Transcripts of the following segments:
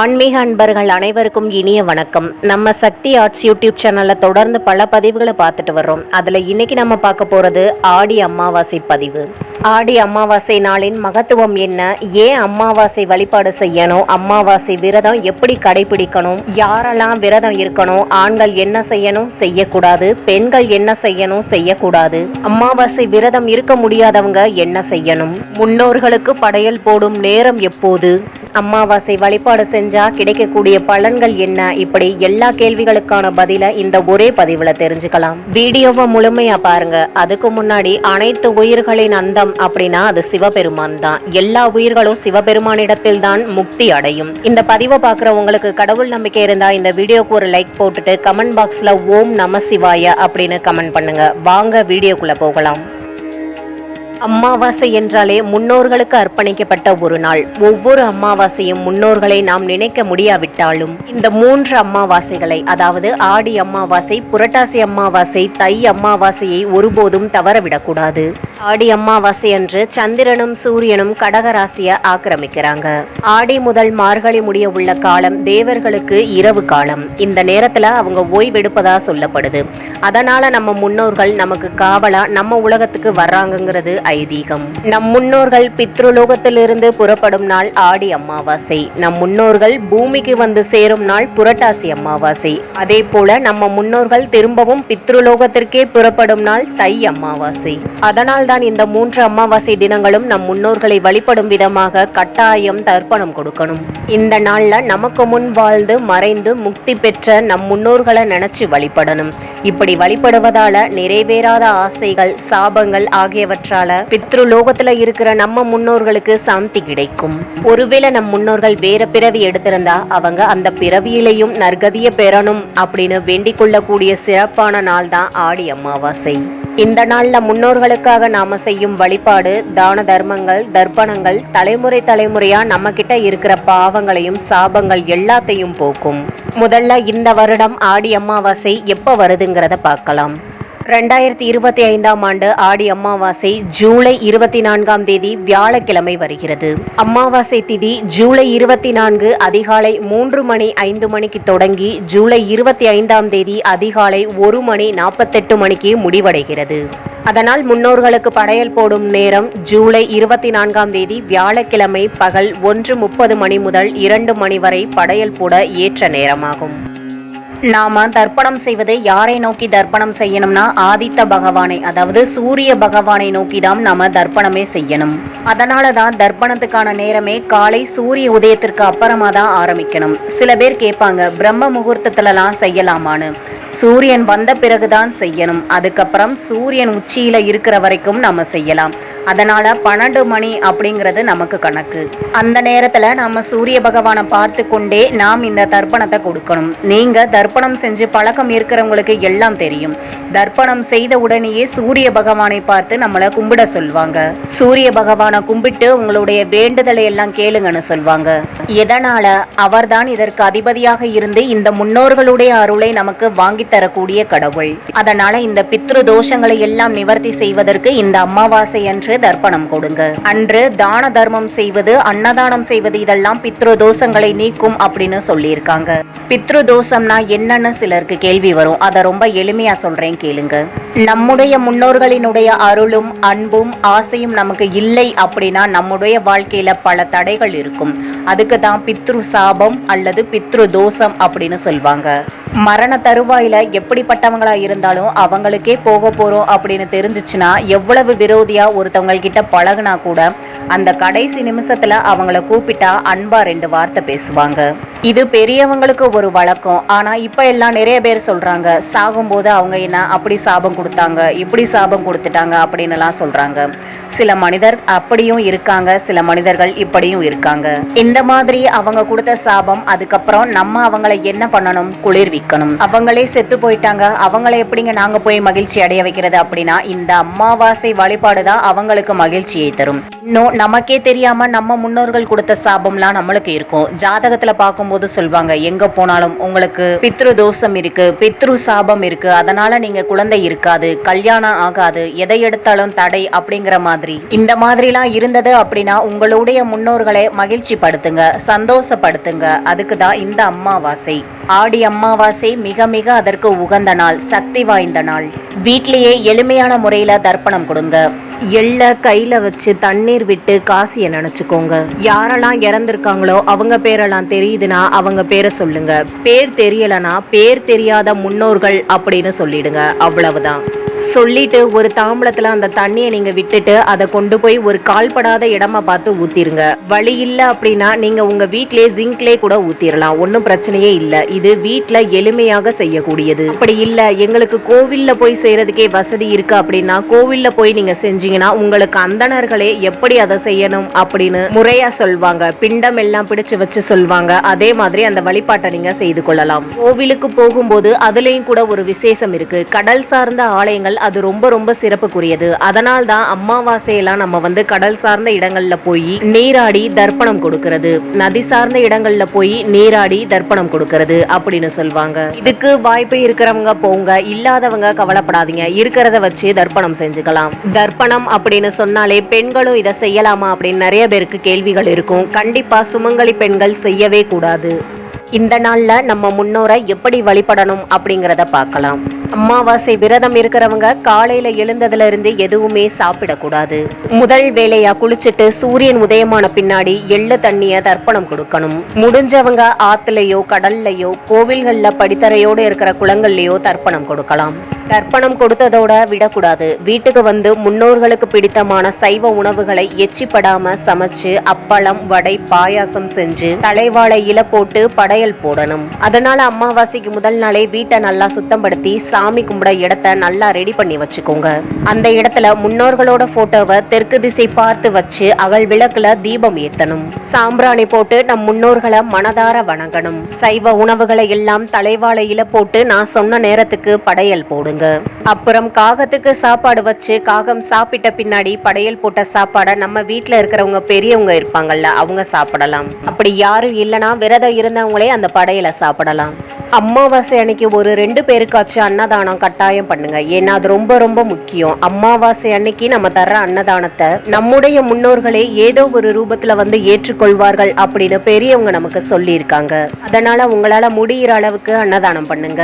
ஆன்மீக அன்பர்கள் அனைவருக்கும் இனிய வணக்கம். நம்ம சக்தி ஆர்ட்ஸ் யூடியூப் சேனலில் தொடர்ந்து பல பதிவுகளை பார்த்துட்டு வர்றோம். அதில் இன்னைக்கு நம்ம பார்க்க போகிறது ஆடி அமாவாசை பதிவு. ஆடி அமாவாசை நாளின் மகத்துவம் என்ன? ஏன் அமாவாசை வழிபாடு செய்யணும்? அமாவாசை விரதம் எப்படி கடைபிடிக்கணும்? யாரெல்லாம் விரதம் இருக்கணும்? ஆண்கள் என்ன செய்யணும்? செய்யக்கூடாது. பெண்கள் என்ன செய்யணும்? செய்யக்கூடாது. அமாவாசை விரதம் இருக்க முடியாதவங்க என்ன செய்யணும்? முன்னோர்களுக்கு படையல் போடும் நேரம் எப்போது? அமாவாசை வழிபாடு செஞ்சா கிடைக்கக்கூடிய பலன்கள் என்ன? இப்படி எல்லா கேள்விகளுக்கான பதில இந்த ஒரே பதிவுல தெரிஞ்சுக்கலாம். வீடியோவை முழுமையா பாருங்க. அதுக்கு முன்னாடி அனைத்து உயிர்களின் அந்தம் அப்படின்னா அது சிவபெருமான் தான். எல்லா உயிர்களும் சிவபெருமானிடத்தில் தான் முக்தி அடையும். இந்த பதிவை பார்க்குற உங்களுக்கு கடவுள் நம்பிக்கை இருந்தா இந்த வீடியோக்கு ஒரு லைக் போட்டுட்டு கமெண்ட் பாக்ஸ்ல ஓம் நம சிவாய அப்படின்னு கமெண்ட் பண்ணுங்க. வாங்க வீடியோக்குள்ள போகலாம். அமாவாசை என்றாலே முன்னோர்களுக்கு அர்ப்பணிக்கப்பட்ட ஒரு நாள். ஒவ்வொரு அமாவாசையும் முன்னோர்களை நாம் நினைக்க முடியாவிட்டாலும் இந்த மூன்று அமாவாசைகளை அதாவது ஆடி அமாவாசை புரட்டாசி அமாவாசை தை அமாவாசையை ஒருபோதும் தவறவிடக்கூடாது. ஆடி அமாவாசை அன்று சந்திரனும் சூரியனும் கடகராசிய ஆக்கிரமிக்கிறாங்க. ஆடி முதல் மார்கழி முடிய உள்ள காலம் தேவர்களுக்கு இரவு காலம். இந்த நேரத்துல அவங்க ஓய்வெடுப்பதா சொல்லப்படுது. அதனால நம்ம முன்னோர்கள் நமக்கு காவலா நம்ம உலகத்துக்கு வர்றாங்கங்கிறது ஐதீகம். நம் முன்னோர்கள் பித்ருலோகத்திலிருந்து புறப்படும் நாள் ஆடி அமாவாசை. நம் முன்னோர்கள் பூமிக்கு வந்து சேரும் நாள் புரட்டாசி அமாவாசை. அதே போல நம்ம முன்னோர்கள் திரும்பவும் பித்ருலோகத்திற்கே புறப்படும் நாள் தை அமாவாசை. அதனால் தான் இந்த மூன்று அமாவாசை தினங்களும் நம் முன்னோர்களை வழிபடும் விதமாக கட்டாயம் தர்ப்பணம் கொடுக்கணும். இந்த நாள்ல நமக்கு முன் வாழ்ந்து மறைந்து முக்தி பெற்ற நம் முன்னோர்களை நினைச்சு வழிபடணும். இப்படி வழிபடுவதால நிறைவேறாத ஆசைகள் சாபங்கள் ஆகியவற்றால பித்ருலோகத்துல இருக்கிற நம்ம முன்னோர்களுக்கு சாந்தி கிடைக்கும். ஒருவேளை நம் முன்னோர்கள் வேற பிறவி எடுத்திருந்தா அவங்க அந்த பிறவியிலையும் நற்கதிய பெறணும் அப்படின்னு வேண்டிக் கொள்ளக்கூடிய சிறப்பான நாள் தான் ஆடி அமாவாசை. இந்த நாளில் முன்னோர்களுக்காக நாம் செய்யும் வழிபாடு தான தர்மங்கள் தர்ப்பணங்கள் தலைமுறை தலைமுறையாக நம்மக்கிட்ட இருக்கிற பாவங்களையும் சாபங்கள் எல்லாத்தையும் போக்கும். முதல்ல இந்த வருடம் ஆடி அமாவாசை எப்போ வருதுங்கிறத பார்க்கலாம். ரெண்டாயிரத்தி இருபத்தி ஐந்தாம் ஆண்டு ஆடி அமாவாசை ஜூலை இருபத்தி நான்காம் தேதி வியாழக்கிழமை வருகிறது. அமாவாசை திதி ஜூலை இருபத்தி நான்கு அதிகாலை மூன்று மணி ஐந்து மணிக்கு தொடங்கி ஜூலை இருபத்தி ஐந்தாம் தேதி அதிகாலை ஒரு மணி நாற்பத்தெட்டு மணிக்கு முடிவடைகிறது. அதனால் முன்னோர்களுக்கு படையல் போடும் நேரம் ஜூலை இருபத்தி நான்காம் தேதி வியாழக்கிழமை பகல் ஒன்று முப்பது மணி முதல் இரண்டு மணி வரை படையல் போட ஏற்ற நேரமாகும். நாம தர்ப்பணம் செய்வது யாரை நோக்கி தர்ப்பணம் செய்யணும்னா ஆதித்த பகவானை அதாவது சூரிய பகவானை நோக்கி தான் நாம தர்ப்பணமே செய்யணும். அதனால தான் தர்ப்பணத்துக்கான நேரமே காலை சூரிய உதயத்திற்கு அப்புறமா தான் ஆரம்பிக்கணும். சில பேர் கேட்பாங்க பிரம்ம முகூர்த்தத்துலலாம் செய்யலாமான்னு. சூரியன் வந்த பிறகுதான் செய்யணும். அதுக்கப்புறம் சூரியன் உச்சியில இருக்கிற வரைக்கும் நம்ம செய்யலாம். அதனால் பன்னெண்டு மணி அப்படிங்கிறது நமக்கு கணக்கு. அந்த நேரத்துல நம்ம சூரிய பகவானை பார்த்து கொண்டே நாம் இந்த தர்ப்பணத்தை கொடுக்கணும். நீங்க தர்ப்பணம் செஞ்சு பழக்கம் இருக்கிறவங்களுக்கு எல்லாம் தெரியும். தர்ப்பணம் செய்த உடனேயே சூரிய பகவானை பார்த்து நம்மளை கும்பிட சொல்லுவாங்க சூரிய பகவானை கும்பிட்டு உங்களுடைய வேண்டுதலை எல்லாம் கேளுங்கன்னு சொல்லுவாங்க எதனால? அவர்தான் இதற்கு அதிபதியாக இருந்து இந்த முன்னோர்களுடைய அருளை நமக்கு வாங்கி தரக்கூடிய கடவுள். அதனால இந்த பித்ரு தோஷங்களை எல்லாம் நிவர்த்தி செய்வதற்கு இந்த அமாவாசை அன்று தர்ப்பணம் கொடுங்க. அன்று தான தர்மம் செய்வது அன்னதானம் செய்வது இதெல்லாம் பித்ரு தோஷங்களை நீக்கும் அப்படின்னு சொல்லியிருக்காங்க. பித்ரு தோஷம்னா என்னன்னு சிலருக்கு கேள்வி வரும். அதை ரொம்ப எளிமையா சொல்றேன் கேளுங்க. நம்முடைய முன்னோர்களினுடைய அருளும் அன்பும் ஆசையும் நமக்கு இல்லை அப்படின்னா நம்முடைய வாழ்க்கையில பல தடைகள் இருக்கும். அதுக்கு தான் பித்ரு சாபம் அல்லது பித்ரு தோஷம் அப்படின்னு சொல்லுவாங்க மரண தருவாயில் எப்படிப்பட்டவங்களா இருந்தாலும் அவங்களுக்கே போக போறோம் அப்படின்னு தெரிஞ்சிச்சுன்னா எவ்வளவு விரோதியா ஒருத்தவங்கள்கிட்ட பழகுனா கூட அந்த கடைசி நிமிஷத்துல அவங்கள கூப்பிட்டா அன்பா ரெண்டு வார்த்தை பேசுவாங்க. இது பெரியவங்களுக்கு ஒரு வழக்கம். ஆனால் இப்போ எல்லாம் நிறைய பேர் சொல்கிறாங்க சாகும்போது அவங்க என்ன அப்படி சாபம் கொடுத்தாங்க இப்படி சாபம் கொடுத்துட்டாங்க அப்படின்னுலாம் சொல்கிறாங்க சில மனிதர் அப்படியும் இருக்காங்க சில மனிதர்கள் இப்படியும் இருக்காங்க. இந்த மாதிரி அவங்க கொடுத்த சாபம் அதுக்கப்புறம் நம்ம அவங்கள என்ன பண்ணணும்? குளிர்விக்கணும் அவங்களே செத்து போயிட்டாங்க. அவங்கள எப்படிங்க நாங்க போய் மகிழ்ச்சி அடைய வைக்கிறது அப்படின்னா இந்த அமாவாசை வழிபாடு தான் அவங்களுக்கு மகிழ்ச்சியை தரும். இன்னும் நமக்கே தெரியாம நம்ம முன்னோர்கள் கொடுத்த சாபம்லாம் நம்மளுக்கு இருக்கும். ஜாதகத்துல பார்க்கும்போது சொல்லுவாங்க எங்க போனாலும் உங்களுக்கு பித்ரு தோஷம் இருக்கு பித்ரு சாபம் இருக்கு. அதனால நீங்க குழந்தை இருக்காது கல்யாணம் ஆகாது. எதை எடுத்தாலும் தடை அப்படிங்கிற மாதிரி மாதிரி. இந்த மாதிரிலாம் இருந்தது அப்படின்னா உங்களுடைய முன்னோர்களை மகிழ்ச்சி படுத்துங்க சந்தோஷப்படுத்துங்க. அதுக்கு தான் இந்த அம்மாவாசை. ஆடி அம்மாவாசை மிக மிக அதற்கு உகந்த நாள் சக்தி வாய்ந்த நாள். வீட்லயே எளிமையான முறையில தர்ப்பணம் கொடுங்க. எள்ள கையில வச்சு தண்ணீர் விட்டு காசியை நினைச்சுக்கோங்க. யாரெல்லாம் இறந்திருக்காங்களோ அவங்க பேரெல்லாம் தெரியுதுன்னா அவங்க பேரை சொல்லுங்க. பேர் தெரியலனா பேர் தெரியாத முன்னோர்கள் அப்படின்னு சொல்லிடுங்க. அவ்வளவுதான். சொல்லிட்டு ஒரு தாம்பளத்துல அந்த தண்ணியை நீங்க விட்டுட்டு அதை கொண்டு போய் ஒரு கால்படாத இடமா பார்த்து ஊத்திருங்க. வழி இல்ல அப்படின்னா நீங்க உங்க வீட்லயே ஜிங்க்லே கூட ஊத்திரலாம். ஒன்றும் பிரச்சனையே இல்ல. இது வீட்ல எளிமையாக செய்யக்கூடியது. அப்படி இல்ல. எங்களுக்கு கோவில்ல போய் செய்யறதுக்கே வசதி இருக்கு அப்படின்னா கோவில்ல போய் நீங்க செஞ்சீங்கன்னா உங்களுக்கு அந்தணர்களே எப்படி அதை செய்யணும் அப்படின்னு முறையா சொல்வாங்க. பிண்டம் எல்லாம் பிடிச்சு வச்சு சொல்வாங்க. அதே மாதிரி அந்த வழிபாட்டை நீங்க செய்து கொள்ளலாம். கோவிலுக்கு போகும்போது அதுலயும் கூட ஒரு விசேஷம் இருக்கு. கடல் சார்ந்த ஆலயங்கள் அது ரொம்ப ரொம்ப சிறப்புக்குரியது. அதனால் தான் அமாவாசையெல்லாம் நம்ம வந்து கடல் சார்ந்த இடங்கள்ல போய் நீராடி தர்ப்பணம் கொடுக்கிறது. நதி சார்ந்த இடங்கள்ல போய் நீராடி தர்ப்பணம் கொடுக்கிறது அப்படின்னு சொல்லுவாங்க இதுக்கு வாய்ப்பு இருக்கிறவங்க போங்க. இல்லாதவங்க கவலைப்படாதீங்க. இருக்கிறத வச்சு தர்ப்பணம் செஞ்சுக்கலாம். தர்ப்பணம் அப்படின்னு சொன்னாலே பெண்களும் இதை செய்யலாமா அப்படின்னு நிறைய பேருக்கு கேள்விகள் இருக்கும். கண்டிப்பா சுமங்கலி பெண்கள் செய்யவே கூடாது. இந்த நாள்ல நம்ம முன்னோரை எப்படி வழிபடணும் அப்படிங்கறத பார்க்கலாம். அமாவாசை விரதம் இருக்கிறவங்க காலையில எழுந்ததுல இருந்து எதுவுமே சாப்பிடக்கூடாது. முதல் வேலையா குளிச்சுட்டு சூரியன் உதயமான பின்னாடி எள்ளு தண்ணிய தர்ப்பணம் கொடுக்கணும். முடிஞ்சவங்க ஆத்துலயோ கடல்லையோ கோவில்கள்ல படித்தரையோடு இருக்கிற குளங்கள்லயோ தர்ப்பணம் கொடுக்கலாம். தர்ப்பணம் கொடுத்ததோட விடக்கூடாது. வீட்டுக்கு வந்து முன்னோர்களுக்கு பிடித்தமான சைவ உணவுகளை எச்சிப்படாம சமைச்சு அப்பளம் வடை பாயாசம் செஞ்சு தலைவாழை இல போட்டு படையல் போடணும். அதனால அமாவாசைக்கு முதல் நாளே வீட்டை நல்லா சுத்தப்படுத்தி சாமி கும்பிட இடத்த நல்லா ரெடி பண்ணி வச்சுக்கோங்க. அந்த இடத்துல முன்னோர்களோட போட்டோவை தெற்கு திசை பார்த்து வச்சு அகல் விளக்குல தீபம் ஏத்தணும். சாம்பிராணி போட்டு நம் முன்னோர்களை மனதார வணங்கணும். சைவ உணவுகளை எல்லாம் தலைவாழையில போட்டு நான் சொன்ன நேரத்துக்கு படையல் போடுங்க அப்புறம் காகத்துக்கு சாப்பாடு வச்சு காகம் சாப்பிட்ட பின்னாடி படையல் போட்ட சாப்பாடை நம்ம வீட்டில் இருக்கிறவங்க பெரியவங்க இருப்பாங்கல்ல அவங்க சாப்பிடலாம். அப்படி யாரும் இல்லைன்னா விரதம் இருந்தவங்களே அந்த படையலை சாப்பிடலாம். அமாவாசை அன்னைக்கு ஒரு ரெண்டு பேருக்காச்சும் அன்னதானம் கட்டாயம் பண்ணுங்க. ஏன்னா அது ரொம்ப ரொம்ப முக்கியம். அமாவாசை அன்னைக்கு நம்ம தர்ற அன்னதானத்தை நம்முடைய முன்னோர்களே ஏதோ ஒரு ரூபத்துல வந்து ஏற்றுக்கொள்வார்கள் அப்படின்னு பெரியவங்க நமக்கு சொல்லியிருக்காங்க. அதனால உங்களால முடியிற அளவுக்கு அன்னதானம் பண்ணுங்க.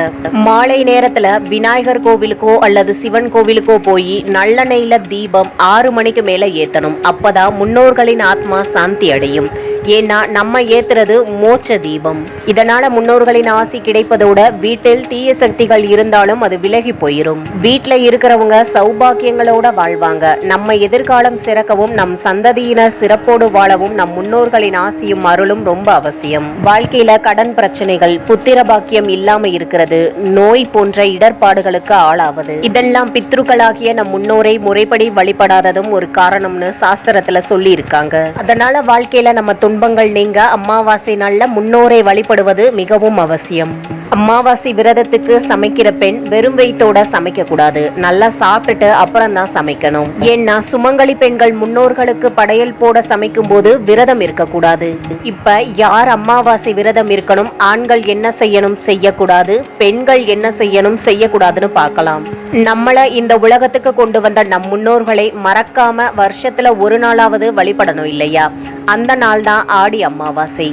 மாலை நேரத்துல விநாயகர் கோவிலுக்கோ அல்லது சிவன் கோவிலுக்கோ போய் நல்லெண்ணெயில தீபம் ஆறு மணிக்கு மேல ஏத்தணும். அப்பதான் முன்னோர்களின் ஆத்மா சாந்தி அடையும். ஏன்னா நம்ம ஏத்துறது மோட்ச தீபம். இதனால முன்னோர்களின் ஆசி கிடைப்பதோட வீட்டில் தீய சக்திகள் இருந்தாலும் அது விலகி போயிரும். வீட்ல இருக்கிறவங்க சௌபாக்கியங்களோட வாழ்வாங்க. நம்ம எதிர்காலம் சிறக்கவும் நம் சந்ததியினர் சிறப்போடு வாழவும் நம் முன்னோர்களின் ஆசியும் அருளும் ரொம்ப அவசியம். வாழ்க்கையில கடன் பிரச்சனைகள் புத்திர பாக்கியம் இல்லாம இருக்கிறது நோய் போன்ற இடர்பாடுகளுக்கு ஆளாவது. இதெல்லாம் பித்ருக்களாகிய நம் முன்னோரை முறைப்படி வழிபடாததும் ஒரு காரணம்னு சாஸ்திரத்துல சொல்லி இருக்காங்க அதனால வாழ்க்கையில நம்ம துன்பங்கள் நீங்க அமாவாசை நாள்ல முன்னோரை வழிபடுவது மிகவும் அவசியம். அமாவாசை விரதத்துக்கு சமைக்கிற பெண் வெறும் வயிற்றோட சமைக்க கூடாது நல்லா சாப்பிட்டுட்டு அப்புறம் தான் சமைக்கணும். ஏன்னா சுமங்கலி பெண்கள் முன்னோர்களுக்கு படையல் போட சமைக்கும் போது விரதம் இருக்கக்கூடாது. இப்ப யார் அமாவாசை விரதம் இருக்கணும் ஆண்கள் என்ன செய்யணும் செய்யக்கூடாது பெண்கள் என்ன செய்யணும் செய்யக்கூடாதுன்னு பார்க்கலாம். நம்மள இந்த உலகத்துக்கு கொண்டு வந்த நம் முன்னோர்களை மறக்காம வருஷத்துல ஒரு நாளாவது வழிபடணும் இல்லையா? அந்த நாள் தான் ஆடி அமாவாசை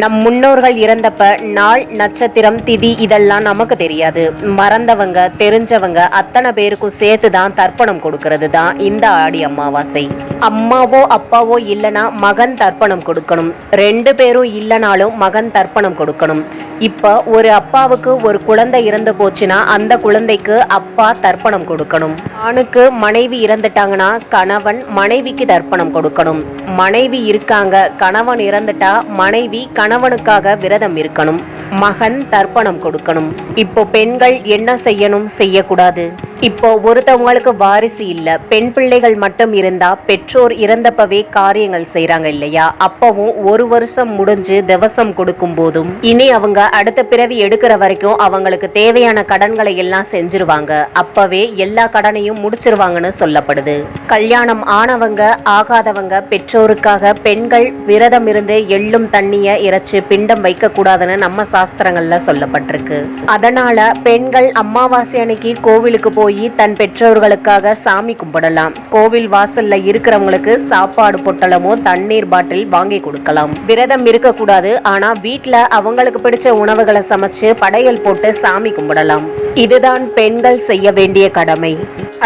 நம் முன்னோர்கள் இறந்தப்ப நாள் நட்சத்திரம் திதி இதெல்லாம் நமக்கு தெரியாது. மறந்தவங்க தெரிஞ்சவங்க அத்தனை பேருக்கும் சேர்த்து தான் தர்ப்பணம் கொடுக்கறது தான் இந்த ஆடி அமாவாசை. அம்மாவோ அப்பாவோ இல்லைனா மகன் தர்ப்பணம் கொடுக்கணும். ரெண்டு பேரும் இல்லைனாலும் மகன் தர்ப்பணம் கொடுக்கணும். இப்போ ஒரு அப்பாவுக்கு ஒரு குழந்தை இறந்து போச்சுன்னா அந்த குழந்தைக்கு அப்பா தர்ப்பணம் கொடுக்கணும். ஆணுக்கு மனைவி இறந்துட்டாங்கன்னா கணவன் மனைவிக்கு தர்ப்பணம் கொடுக்கணும். மனைவி இருக்காங்க கணவன் இறந்துட்டா மனைவி கணவனுக்காக விரதம் இருக்கணும். மகன் தர்ப்பணம் கொடுக்கணும். இப்போ பெண்கள் என்ன செய்யணும்? செய்யக்கூடாது. இப்போ ஒருத்தவங்களுக்கு வாரிசு இல்லை. பெண் பிள்ளைகள் மட்டும் இருந்தா பெற்றோர் இறந்தப்பவே காரியங்கள் செய்யறாங்க இல்லையா? அப்பவும் ஒரு வருஷம் முடிஞ்சு திவசம் கொடுக்கும் போதும் இனி அவங்க அடுத்த பிறவி எடுக்கிற வரைக்கும் அவங்களுக்கு தேவையான கடன்களை எல்லாம் செஞ்சிருவாங்க. அப்பவே எல்லா கடனையும் முடிச்சிருவாங்கன்னு சொல்லப்படுது. கல்யாணம் ஆனவங்க ஆகாதவங்க பெற்றோருக்காக பெண்கள் விரதம் இருந்து எள்ளும் தண்ணிய இறைச்சு பிண்டம் வைக்க கூடாதுன்னு நம்ம சாஸ்திரங்கள்ல சொல்லப்பட்டிருக்கு. அதனால பெண்கள் அமாவாசை அன்னைக்கு கோவிலுக்கு போய் போய் தன் பெற்றோர்களுக்காக சாமி கும்பிடலாம். கோவில் வாசல்ல இருக்கிறவங்களுக்கு சாப்பாடு பொட்டலமோ தண்ணீர் பாட்டில் வாங்கி கொடுக்கலாம். விரதம் இருக்கக்கூடாது ஆனா வீட்டுல அவங்களுக்கு பிடிச்ச உணவுகளை சமைச்சு படையல் போட்டு சாமி கும்பிடலாம். இதுதான் பெண்கள் செய்ய வேண்டிய கடமை.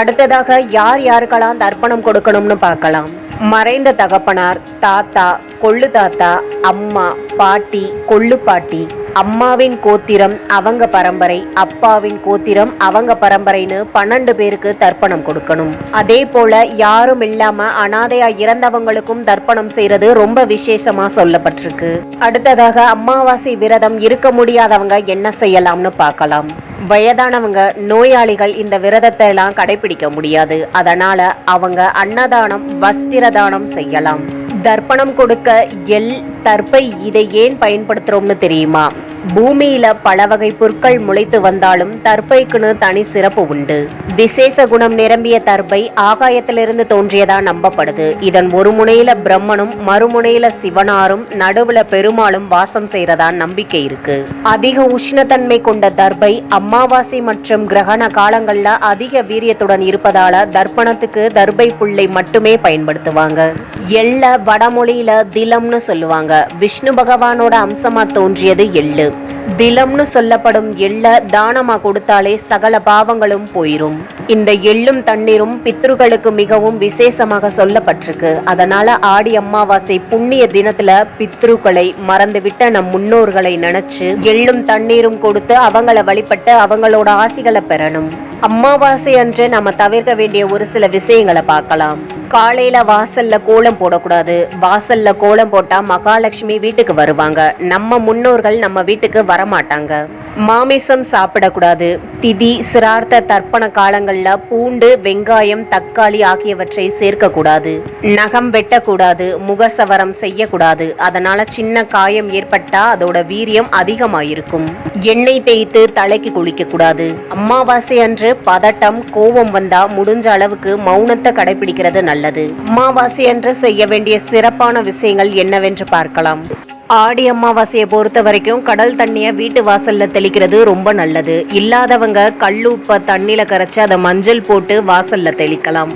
அடுத்ததாக யார் யாருக்கெல்லாம் தர்ப்பணம் கொடுக்கணும்னு பார்க்கலாம். மறைந்த தகப்பனார் தாத்தா கொள்ளு தாத்தா அம்மா பாட்டி கொள்ளு பாட்டி. அம்மாவின் கோத்திரம் அவங்க பரம்பரை அப்பாவின் கோத்திரம் அவங்க பரம்பரைன்னு பன்னெண்டு பேருக்கு தர்ப்பணம் கொடுக்கணும். அதே போல யாரும் இல்லாம அனாதையா இறந்தவங்களுக்கும் தர்ப்பணம் செய்யறது ரொம்ப விசேஷமா சொல்லப்பட்டிருக்கு. அடுத்ததாக அமாவாசை விரதம் இருக்க முடியாதவங்க என்ன செய்யலாம்னு பார்க்கலாம். வயதானவங்க நோயாளிகள் இந்த விரதத்தை எல்லாம் கடைபிடிக்க முடியாது. அதனால அவங்க அன்னதானம் வஸ்திர தானம் செய்யலாம். தர்ப்பணம் கொடுக்க எல் தர்ப்பை இதை ஏன் பயன்படுத்துகிறோம்னு தெரியுமா? பூமியில பல வகை புற்கள் முளைத்து வந்தாலும் தர்ப்பைக்குன்னு தனி சிறப்பு உண்டு. விசேஷ குணம் நிரம்பிய தர்ப்பை ஆகாயத்திலிருந்து தோன்றியதா நம்பப்படுது. இதன் ஒரு முனையில பிரம்மனும் மறுமுனையில சிவனாரும் நடுவுல பெருமாளும் வாசம் செய்யறதா நம்பிக்கை இருக்கு. அதிக உஷ்ணத்தன்மை கொண்ட தர்ப்பை அமாவாசை மற்றும் கிரகண காலங்கள்ல அதிக வீரியத்துடன் இருப்பதால தர்ப்பணத்துக்கு தர்பை புல்லை மட்டுமே பயன்படுத்துவாங்க. எள்ள வடமொழியில திலம்னு சொல்லுவாங்க. விஷ்ணு பகவானோட அம்சமா தோன்றியது எள்ளு. திலம்னு சொல்லப்படும் எள்ள தானமா கொடுத்தாலே சகல பாவங்களும் போயிரும். இந்த எள்ளும் தண்ணீரும் பித்ருக்களுக்கு மிகவும் விசேஷமாக சொல்லப்பட்டிருக்கு. அதனால ஆடி அமாவாசை புண்ணிய தினத்துல பித்ருக்களை மறந்துவிட்ட நம் முன்னோர்களை நினைச்சு எள்ளும் தண்ணீரும் கொடுத்து அவங்கள வழிபட்டு அவங்களோட ஆசிகளை பெறணும். அமாவாசை அன்று நம்ம தவிர்க்க வேண்டிய ஒரு சில விஷயங்களை பார்க்கலாம். காலையில வாசல்ல கோலம் போடக்கூடாது. வாசல்ல கோலம் போட்டா மகாலட்சுமி வீட்டுக்கு வருவாங்க. நம்ம முன்னோர்கள் நம்ம வீட்டுக்கு வரமாட்டாங்க. மாமிசம் சாப்பிடக்கூடாது. திதி சிரார்த்த தர்ப்பண காலங்களில் பூண்டு வெங்காயம் தக்காளி ஆகியவற்றை சேர்க்கக்கூடாது. நகம் வெட்டக்கூடாது முகசவரம் செய்யக்கூடாது. அதனால சின்ன காயம் ஏற்பட்டா அதோட வீரியம் அதிகமாயிருக்கும். எண்ணெய் தேய்த்து தலைக்கு குளிக்கக்கூடாது. அமாவாசை அன்று பதட்டம் கோபம் வந்தா முடிஞ்ச அளவுக்கு மௌனத்தை கடைபிடிக்கிறது நல்லது. அமாவாசை அன்று செய்ய வேண்டிய சிறப்பான விஷயங்கள் என்னவென்று பார்க்கலாம். ஆடி அமாவாசையை பொறுத்த வரைக்கும் கடல் தண்ணியை வீட்டு வாசல்ல தெளிக்கிறது ரொம்ப நல்லது. இல்லாதவங்க கல்லுப்பை தண்ணியில கரைச்சு அதை மஞ்சள் போட்டு வாசல்ல தெளிக்கலாம்.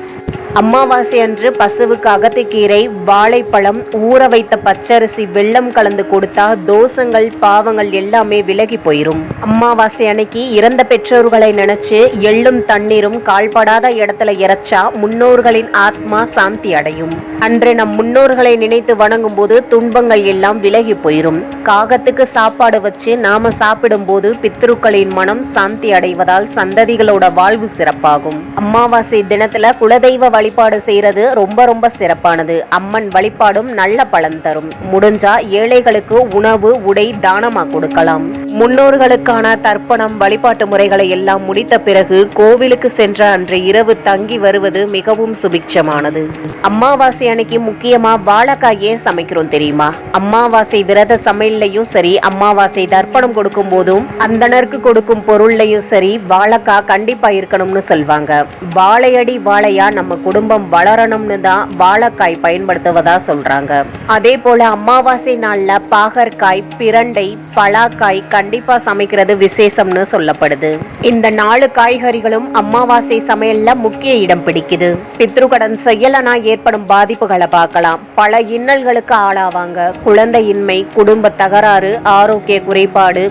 அமாவாசை அன்று பசுவுக்கு அகத்திக்கீரை வாழைப்பழம் ஊற வைத்த பச்சரிசி வெள்ளம் கலந்து கொடுத்தா தோஷங்கள் பாவங்கள் எல்லாமே விலகி போயிரும். அமாவாசை அன்னைக்கு இறந்த பெற்றோர்களை நினைச்சு எள்ளும் தண்ணீரும் கால்படாத இடத்துல இறைச்சா முன்னோர்களின் ஆத்மா சாந்தி அடையும். அன்று நம் முன்னோர்களை நினைத்து வணங்கும் போது துன்பங்கள் எல்லாம் விலகி போயிரும். காகத்துக்கு சாப்பாடு வச்சு நாம சாப்பிடும் போது பித்ருக்களின் மனம் சாந்தி அடைவதால் சந்ததிகளோட வாழ்வு சிறப்பாகும். அமாவாசை தினத்துல குலதெய்வ வழிபாடு செய்யறது ரொம்ப ரொம்ப சிறப்பானது. அம்மன் வழிபாடும் நல்ல பலன் தரும். முடிஞ்சா ஏழைகளுக்கு உணவு உடை தானமா கொடுக்கலாம். முன்னோர்களுக்கான தர்ப்பணம் வழிபாட்டு முறைகளை எல்லாம் முடித்த பிறகு கோவிலுக்கு சென்ற அன்று இரவு தங்கி வருவது மிகவும் சுபிக்ஷமானது. அம்மாவாசை அன்னைக்கு முக்கியமா வாழைக்காயே ஏன் சமைக்கிறோம் தெரியுமா? அம்மாவாசை விரத சமையல்லையும் சரி அம்மாவாசை தர்ப்பணம் கொடுக்கும் போதும் அந்தனருக்கு கொடுக்கும் பொருள்லையும் சரி வாழைக்காய் கண்டிப்பா இருக்கணும்னு சொல்வாங்க. வாழையடி வாழையா நம்ம குடும்பம் வளரணும்னு தான் வாழைக்காய் பயன்படுத்துவதா சொல்றாங்க. அதே போல அமாவாசை நாள்ல பாகற்காய் பிரண்டை பலாக்காய் கண்டிப்பா சமைக்கிறது விசேஷம்னு சொல்லப்படுது. இந்த நாலு காய்கறிகளும் அமாவாசை சமையல்ல முக்கிய இடம் பிடிக்குது. பித்ருகடன் செய்யலனா ஏற்படும் பாதிப்புகளை பார்க்கலாம். பல இன்னல்களுக்கு ஆளாவாங்க. குழந்தையின்மை குடும்ப தகராறு ஆரோக்கிய குறைபாடு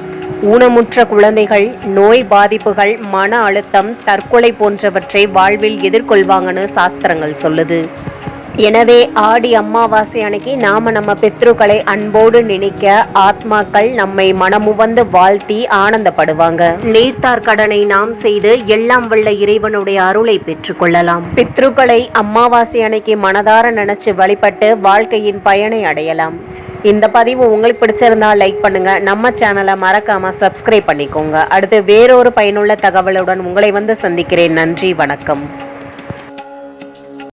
ஊனமுற்ற குழந்தைகள் நோய் பாதிப்புகள் மன அழுத்தம் தற்கொலை போன்றவற்றை வாழ்வில் எதிர்கொள்வாங்கன்னு சாஸ்திரங்கள் சொல்லுது. எனவே ஆடி அம்மாவாசை அன்னைக்கு நாம நம்ம பித்ருக்களை அன்போடு நினைக்க ஆத்மாக்கள் நம்மை மனமுவந்து வாழ்த்தி ஆனந்தப்படுவாங்க. நீர்த்தார் கடனை நாம் செய்து எல்லாம் வல்ல இறைவனுடைய அருளை பெற்றுக்கொள்ளலாம் பித்ருக்களை அம்மாவாசை அன்னைக்கு மனதார நினைச்சு வழிபட்டு வாழ்க்கையின் பயனை அடையலாம். இந்த பதிவு உங்களுக்கு பிடிச்சிருந்தா லைக் பண்ணுங்க. நம்ம சேனலை மறக்காம சப்ஸ்கிரைப் பண்ணிக்கோங்க. அடுத்து வேறொரு பயனுள்ள தகவலுடன் உங்களை வந்து சந்திக்கிறேன். நன்றி வணக்கம்.